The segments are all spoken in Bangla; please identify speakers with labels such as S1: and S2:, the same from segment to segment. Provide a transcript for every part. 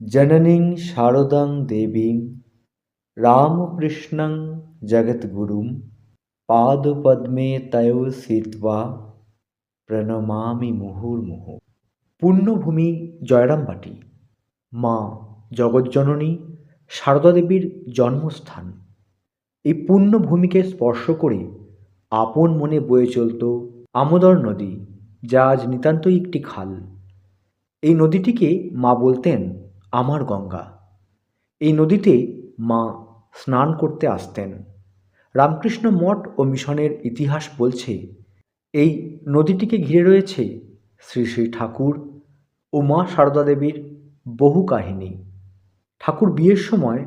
S1: জননীং শারদাং দেবীং রামকৃষ্ণং জগদ্গুরুম পাদপদ্মে তয়ো স্থিত্বা প্রণমামি মুহুর্মুহু। পুণ্যভূমি জয়রামবাটি, মা জগজ্জননী সারদা দেবীর জন্মস্থান। এই পুণ্যভূমিকে স্পর্শ করে আপন মনে বয়ে চলত আমোদর নদী, যা আজ নিতান্তই একটি খাল। এই নদীটিকে মা বলতেন আমার গঙ্গা। এই নদীতে মা স্নান করতে আসতেন। রামকৃষ্ণ মঠ ও মিশনের ইতিহাস বলছে, এই নদীটিকে ঘিরে রয়েছে শ্রী শ্রী ঠাকুর ও মা সারদা দেবীর বহু কাহিনী। ঠাকুর বিয়ের সময়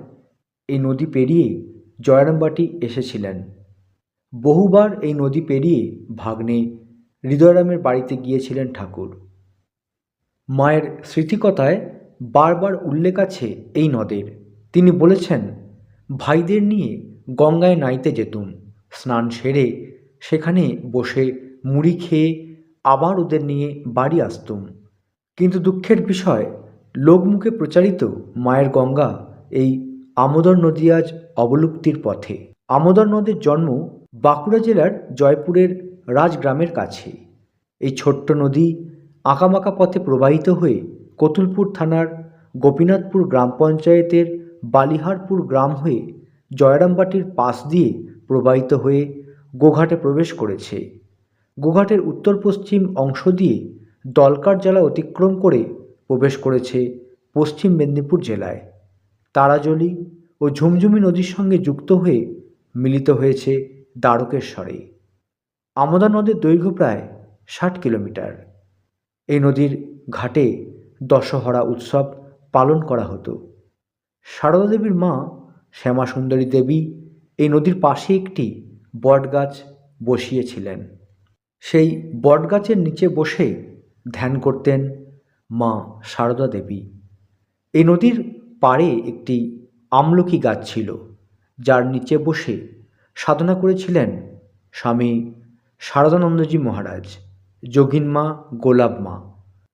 S1: এই নদী পেরিয়ে জয়রামবাটি এসেছিলেন। বহুবার এই নদী পেরিয়ে ভাগ্নে হৃদয়রামের বাড়িতে গিয়েছিলেন ঠাকুর। মায়ের স্মৃতিকথায় বারবার উল্লেখ আছে এই নদের তিনি বলেছেন, ভাইদের নিয়ে গঙ্গায় নাইতে যেতুম, স্নান সেরে সেখানে বসে মুড়ি খেয়ে আবার ওদের নিয়ে বাড়ি আসতুম। কিন্তু দুঃখের বিষয়, লোকমুখে প্রচারিত মায়ের গঙ্গা এই আমোদর নদী আজ অবলুপ্তির পথে। আমোদর নদের জন্ম বাঁকুড়া জেলার জয়পুরের রাজগ্রামের কাছে। এই ছোট্ট নদী আঁকামাকা পথে প্রবাহিত হয়ে কতুলপুর থানার গোপীনাথপুর গ্রাম পঞ্চায়েতের বালিহারপুর গ্রাম হয়ে জয়রামবাটির পাশ দিয়ে প্রবাহিত হয়ে গোঘাটে প্রবেশ করেছে। গোঘাটের উত্তর পশ্চিম অংশ দিয়ে দলকার জেলা অতিক্রম করে প্রবেশ করেছে পশ্চিম মেদিনীপুর জেলায়। তারাজলি ও ঝুমঝুমি নদীর সঙ্গে যুক্ত হয়ে মিলিত হয়েছে দ্বারকেশ্বরে। আমোদা নদীর দৈর্ঘ্য প্রায় ষাট কিলোমিটার। এই নদীর ঘাটে দশহরা উৎসব পালন করা হতো। সারদা দেবীর মা শ্যামাসুন্দরী দেবী এই নদীর পাশে একটি বটগাছ বসিয়েছিলেন। সেই বটগাছের নিচে বসে ধ্যান করতেন মা সারদা দেবী এই নদীর পাড়ে একটি আমলকি গাছ ছিল, যার নিচে বসে সাধনা করেছিলেন স্বামী শারদানন্দজি মহারাজ, যোগিন মা, গোলাপ মা।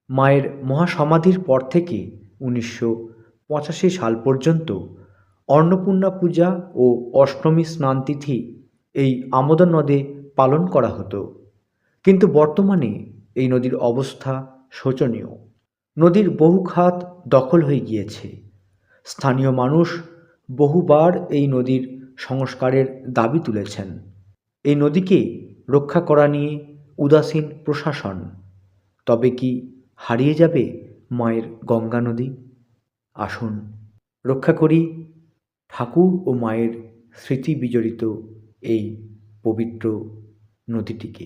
S1: মায়ের মহাসমাধির পর থেকে উনিশশো পঁচাশি সাল পর্যন্ত অন্নপূর্ণা পূজা ও অষ্টমী স্নান তিথি এই আমোদন নদে পালন করা হতো। কিন্তু বর্তমানে এই নদীর অবস্থা শোচনীয়। নদীর বহু খাত দখল হয়ে গিয়েছে। স্থানীয় মানুষ বহুবার এই নদীর সংস্কারের দাবি তুলেছেন। এই নদীকে রক্ষা করা নিয়ে উদাসীন প্রশাসন। তবে কি হারিয়ে যাবে মায়ের গঙ্গা নদী। আসুন রক্ষা করি ঠাকুর ও মায়ের স্মৃতি বিজড়িত এই পবিত্র নদীটিকে।